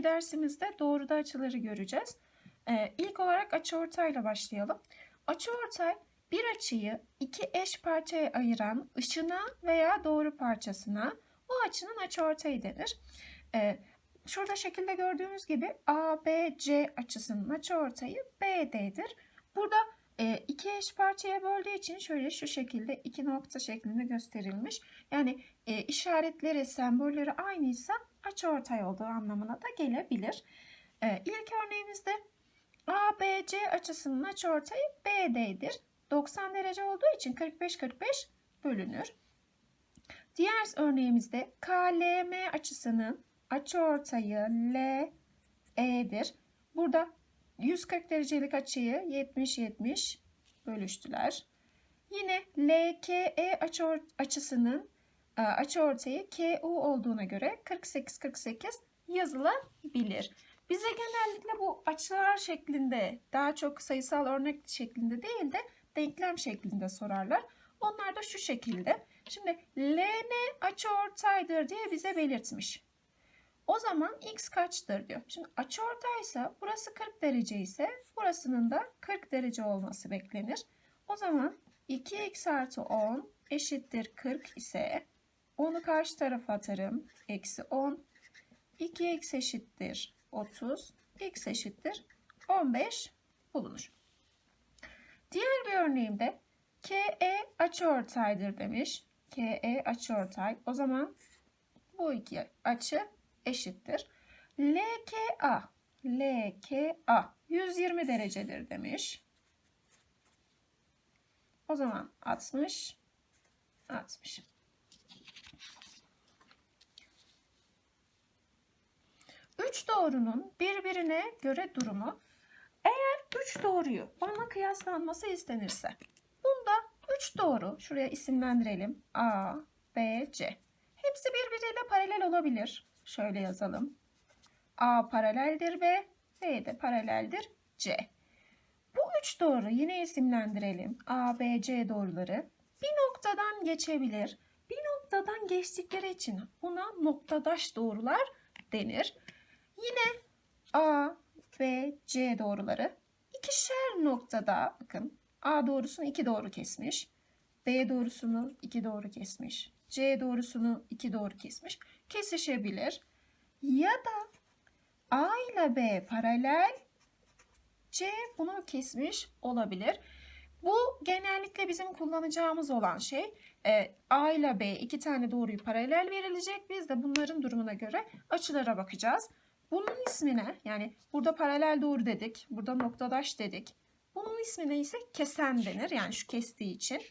Bugünkü dersimizde doğruda açıları göreceğiz. Ee, ilk olarak açıortayla başlayalım. Açıortay bir açıyı iki eş parçaya ayıran ışına veya doğru parçasına o açının açıortayı denir. Ee, şurada şekilde gördüğümüz gibi ABC açısının açıortayı BD'dir. Burada e, iki eş parçaya böldüğü için şöyle şu şekilde iki nokta şeklinde gösterilmiş. Yani e, işaretleri, sembolleri aynıysa açıortay olduğu anlamına da gelebilir. E, ilk örneğimizde ABC açısının açıortayı BD'dir. 90 derece olduğu için 45-45 bölünür. Diğer örneğimizde KLM açısının açıortayı LE'dir. Burada 140 derecelik açıyı 70-70 bölüştüler. Yine LKE açı açısının e, açıortayı KU olduğuna göre 48-48 yazılabilir. Bize genellikle bu açılar şeklinde daha çok sayısal örnek şeklinde değil de denklem şeklinde sorarlar. Onlar da şu şekilde. Şimdi LN açıortaydır diye bize belirtmiş. O zaman x kaçtır diyor. Şimdi açıortaysa burası 40 derece ise burasının da 40 derece olması beklenir. O zaman 2x artı 10 eşittir 40 ise 10'u karşı tarafa atarım. Eksi 10. 2x eşittir 30. x eşittir 15 bulunur. Diğer bir örneğimde KE açıortaydır demiş. KE açıortay. O zaman bu iki açı eşittir. LKA LKA 120 derecedir demiş. O zaman 60 60. Üç doğrunun birbirine göre durumu eğer üç doğruyu bana kıyaslanması istenirse bunda üç doğru şuraya isimlendirelim A, B, C. Hepsi birbiriyle paralel olabilir. Şöyle yazalım. A paraleldir B, B de paraleldir C. Bu üç doğru yine isimlendirelim. A, B, C doğruları bir noktadan geçebilir. Bir noktadan geçtikleri için buna noktadaş doğrular denir. Yine A, B, C doğruları ikişer noktada bakın A doğrusunu iki doğru kesmiş. B doğrusunu iki doğru kesmiş. C doğrusunu iki doğru kesmiş. Kesişebilir. Ya da A ile B paralel C bunu kesmiş olabilir. Bu genellikle bizim kullanacağımız olan şey. E, A ile B iki tane doğruyu paralel verilecek. Biz de bunların durumuna göre açılara bakacağız. Bunun ismine yani burada paralel doğru dedik. Burada noktadaş dedik. Bunun ismine ise kesen denir. Yani şu kestiği için.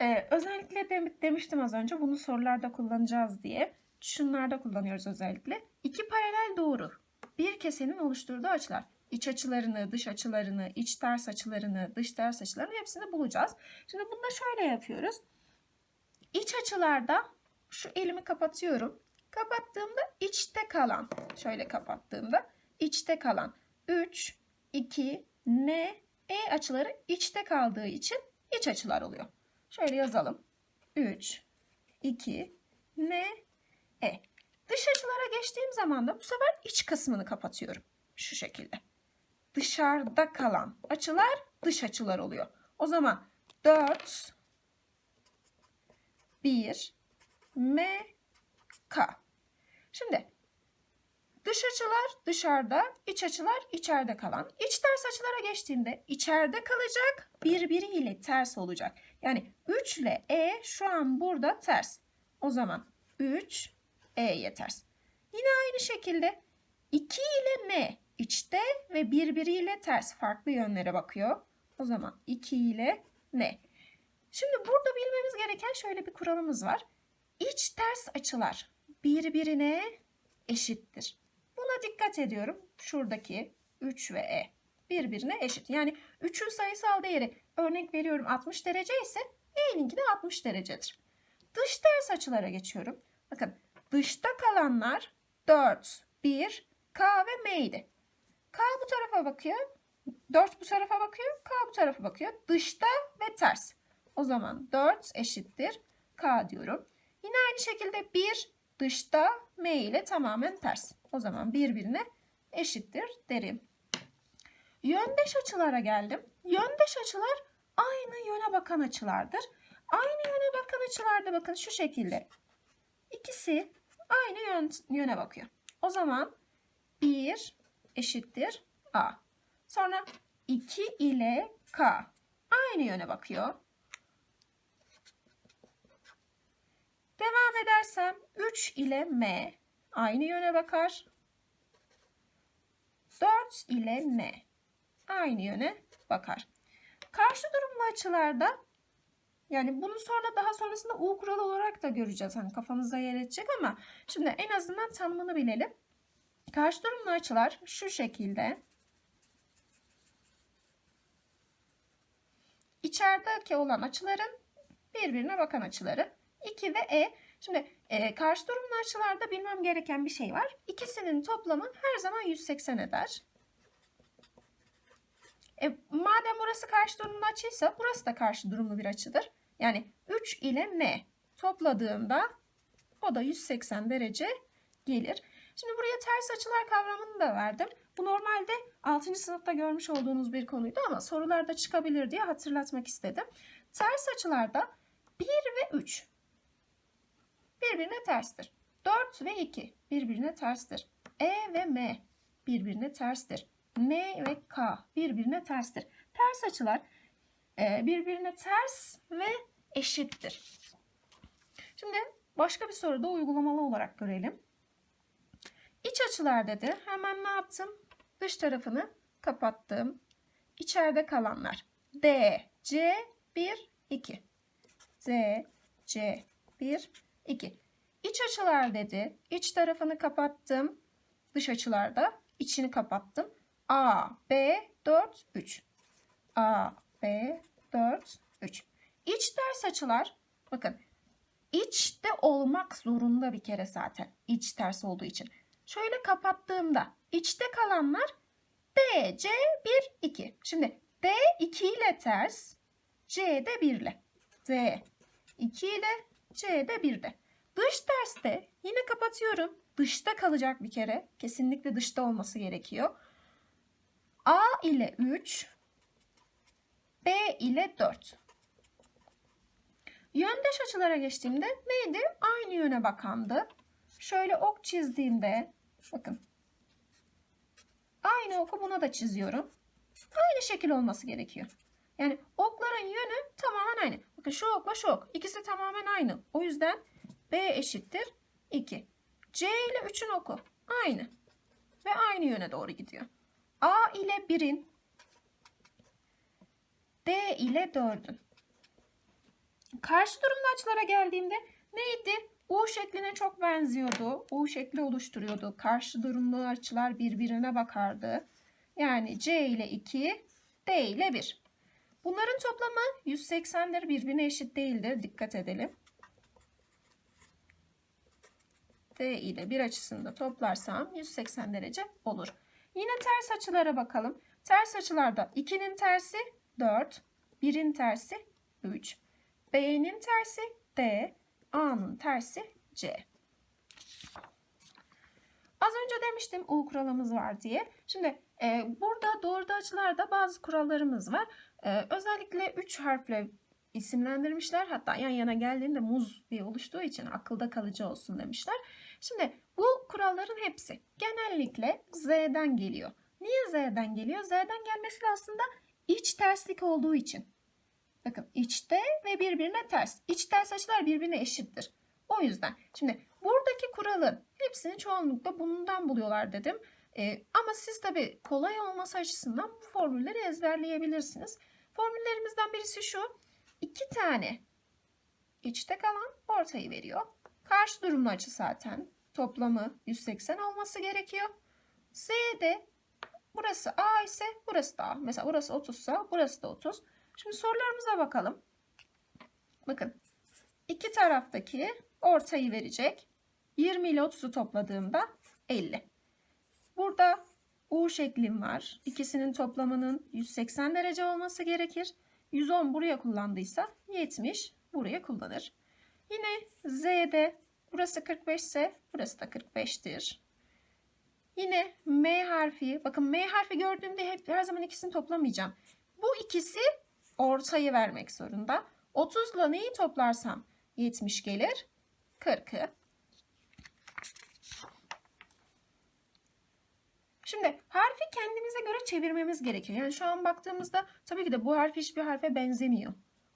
Ee, özellikle de, demiştim az önce bunu sorularda kullanacağız diye. Şunlarda kullanıyoruz özellikle. İki paralel doğru. Bir kesenin oluşturduğu açılar. İç açılarını, dış açılarını, iç ters açılarını, dış ters açılarını hepsini bulacağız. Şimdi bunu da şöyle yapıyoruz. İç açılarda şu elimi kapatıyorum. Kapattığımda içte kalan, şöyle kapattığımda içte kalan 3, 2, N, E açıları içte kaldığı için iç açılar oluyor. Şöyle yazalım. 3, 2, N, E. Dış açılara geçtiğim zaman da bu sefer iç kısmını kapatıyorum. Şu şekilde. Dışarıda kalan açılar dış açılar oluyor. O zaman 4, 1, M, K. Şimdi dış açılar dışarıda, iç açılar içeride kalan. İç ters açılara geçtiğinde içeride kalacak, birbiriyle ters olacak. Yani 3 ile E şu an burada ters. O zaman 3 E'ye ters. Yine aynı şekilde 2 ile M içte ve birbiriyle ters farklı yönlere bakıyor. O zaman 2 ile N. Şimdi burada bilmemiz gereken şöyle bir kuralımız var. İç ters açılar birbirine eşittir. Buna dikkat ediyorum. Şuradaki 3 ve E birbirine eşit. Yani 3'ün sayısal değeri örnek veriyorum 60 derece ise E'ninki de 60 derecedir. Dış ters açılara geçiyorum. Bakın dışta kalanlar 4, 1, K ve M idi. K bu tarafa bakıyor. 4 bu tarafa bakıyor. K bu tarafa bakıyor. Dışta ve ters. O zaman 4 eşittir K diyorum. Yine aynı şekilde 1 dışta M ile tamamen ters. O zaman birbirine eşittir derim. Yöndeş açılara geldim. Yöndeş açılar aynı yöne bakan açılardır. Aynı yöne bakan açılarda bakın şu şekilde. İkisi aynı yön, yöne bakıyor. O zaman 1 eşittir A. Sonra 2 ile K aynı yöne bakıyor. Devam edersem 3 ile M aynı yöne bakar. 4 ile N aynı yöne bakar. Karşı durumlu açılarda yani bunu sonra daha sonrasında U kuralı olarak da göreceğiz. Hani kafamızda yer edecek ama şimdi en azından tanımını bilelim. Karşı durumlu açılar şu şekilde. İçerideki olan açıların birbirine bakan açıları 2 ve E. Şimdi e, karşı durumlu açılarda bilmem gereken bir şey var. İkisinin toplamı her zaman 180 eder. E, madem burası karşı durumlu açıysa burası da karşı durumlu bir açıdır. Yani 3 ile N topladığımda o da 180 derece gelir. Şimdi buraya ters açılar kavramını da verdim. Bu normalde 6. sınıfta görmüş olduğunuz bir konuydu ama sorularda çıkabilir diye hatırlatmak istedim. Ters açılarda 1 ve 3 birbirine terstir. 4 ve 2 birbirine terstir. E ve M birbirine terstir. N ve K birbirine terstir. Ters açılar e, birbirine ters ve eşittir. Şimdi başka bir soruda uygulamalı olarak görelim. İç açılar dedi. Hemen ne yaptım? Dış tarafını kapattım. İçeride kalanlar. D, C, 1, 2. D, C, 1, 2. İç açılar dedi. İç tarafını kapattım. Dış açılarda içini kapattım. A, B, 4, 3. A, B, 4, 3. İç ters açılar. Bakın. İçte olmak zorunda bir kere zaten. İç ters olduğu için. Şöyle kapattığımda içte kalanlar D, C, 1, 2. Şimdi D 2 ile ters. C de 1 ile. D 2 ile C de 1 ile. Dış terste yine kapatıyorum. Dışta kalacak bir kere. Kesinlikle dışta olması gerekiyor. A ile 3, B ile 4. Yöndeş açılara geçtiğimde neydi? Aynı yöne bakandı. Şöyle ok çizdiğimde bakın. Aynı oku buna da çiziyorum. Aynı şekil olması gerekiyor. Yani okların yönü tamamen aynı. Bakın şu okla şu ok. İkisi tamamen aynı. O yüzden B eşittir 2. C ile 3'ün oku aynı. Ve aynı yöne doğru gidiyor. A ile 1'in D ile 4'ün. Karşı durumlu açılara geldiğimde neydi? U şekline çok benziyordu. U şekli oluşturuyordu. Karşı durumlu açılar birbirine bakardı. Yani C ile 2, D ile 1. Bunların toplamı 180'dir. Birbirine eşit değildir. Dikkat edelim. D ile 1 açısını da toplarsam 180 derece olur. Yine ters açılara bakalım. Ters açılarda 2'nin tersi 4, 1'in tersi 3, B'nin tersi D, A'nın tersi C. Az önce demiştim U kuralımız var diye. Şimdi e, burada doğruda açılarda bazı kurallarımız var. E, özellikle 3 harfle isimlendirmişler. Hatta yan yana geldiğinde muz diye oluştuğu için akılda kalıcı olsun demişler. Şimdi bu kuralların hepsi genellikle Z'den geliyor. Niye Z'den geliyor? Z'den gelmesi de aslında iç terslik olduğu için. Bakın içte ve birbirine ters. İç ters açılar birbirine eşittir. O yüzden şimdi buradaki kuralın hepsini çoğunlukla bundan buluyorlar dedim. Ee, ama siz tabi kolay olması açısından bu formülleri ezberleyebilirsiniz. Formüllerimizden birisi şu. iki tane içte kalan ortayı veriyor. Karşı durumlu açı zaten toplamı 180 olması gerekiyor. Z'de burası A ise burası da A. Mesela burası 30 ise burası da 30. Şimdi sorularımıza bakalım. Bakın iki taraftaki ortayı verecek. 20 ile 30'u topladığımda 50. Burada U şeklim var. İkisinin toplamının 180 derece olması gerekir. 110 buraya kullandıysa 70 buraya kullanır. Yine Z'de Burası 45 ise burası da 45'tir. Yine M harfi. Bakın M harfi gördüğümde hep her zaman ikisini toplamayacağım. Bu ikisi ortayı vermek zorunda. 30 ile neyi toplarsam 70 gelir. 40'ı. Şimdi harfi kendimize göre çevirmemiz gerekiyor. Yani şu an baktığımızda tabii ki de bu harf hiçbir harfe benzemiyor.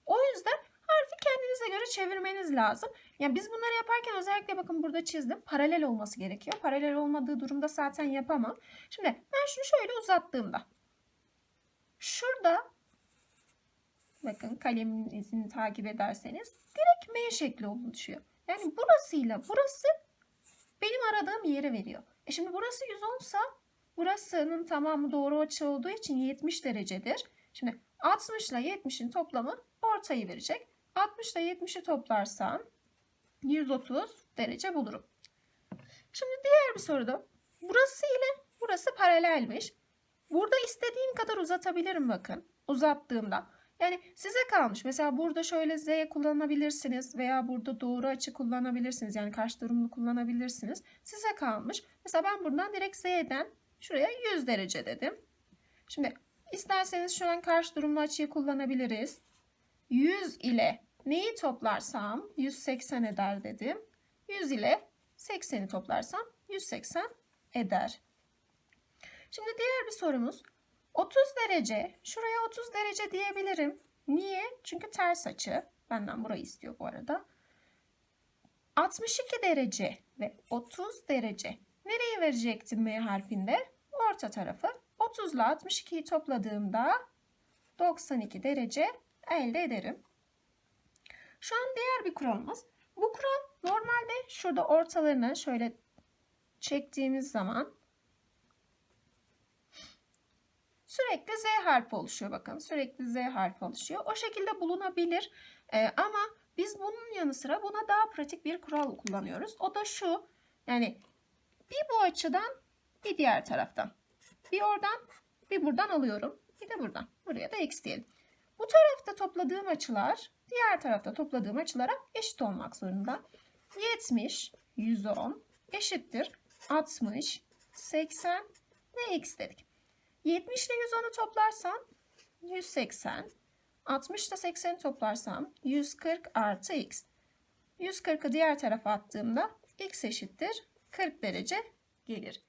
O yüzden harfi kendinize göre çevirmeniz lazım. Yani biz bunları yaparken özellikle bakın burada çizdim. Paralel olması gerekiyor. Paralel olmadığı durumda zaten yapamam. Şimdi ben şunu şöyle uzattığımda. Şurada bakın kalemin izini takip ederseniz direkt M şekli oluşuyor. Yani burasıyla burası benim aradığım yeri veriyor. E şimdi burası 110 sa burasının tamamı doğru açı olduğu için 70 derecedir. Şimdi 60 ile 70'in toplamı ortayı verecek. 60 ile 70'i toplarsam 130 derece bulurum. Şimdi diğer bir soruda burası ile burası paralelmiş. Burada istediğim kadar uzatabilirim bakın. Uzattığımda. Yani size kalmış. Mesela burada şöyle Z kullanabilirsiniz veya burada doğru açı kullanabilirsiniz. Yani karşı durumlu kullanabilirsiniz. Size kalmış. Mesela ben buradan direkt Z'den şuraya 100 derece dedim. Şimdi isterseniz şu an karşı durumlu açıyı kullanabiliriz. 100 ile neyi toplarsam 180 eder dedim. 100 ile 80'i toplarsam 180 eder. Şimdi diğer bir sorumuz. 30 derece, şuraya 30 derece diyebilirim. Niye? Çünkü ters açı. Benden burayı istiyor bu arada. 62 derece ve 30 derece. Nereyi verecektim M harfinde? Orta tarafı. 30 ile 62'yi topladığımda 92 derece elde ederim. Şu an diğer bir kuralımız. Bu kural normalde şurada ortalarını şöyle çektiğimiz zaman sürekli Z harfi oluşuyor. Bakın sürekli Z harfi oluşuyor. O şekilde bulunabilir. Ee, ama biz bunun yanı sıra buna daha pratik bir kural kullanıyoruz. O da şu. Yani bir bu açıdan bir diğer taraftan. Bir oradan bir buradan alıyorum. Bir de buradan. Buraya da x diyelim. Bu tarafta topladığım açılar diğer tarafta topladığım açılara eşit olmak zorunda. 70, 110 eşittir 60, 80 ve x dedik. 70 ile 110'u toplarsam 180. 60 ile 80'i toplarsam 140 artı x. 140'ı diğer tarafa attığımda x eşittir 40 derece gelir.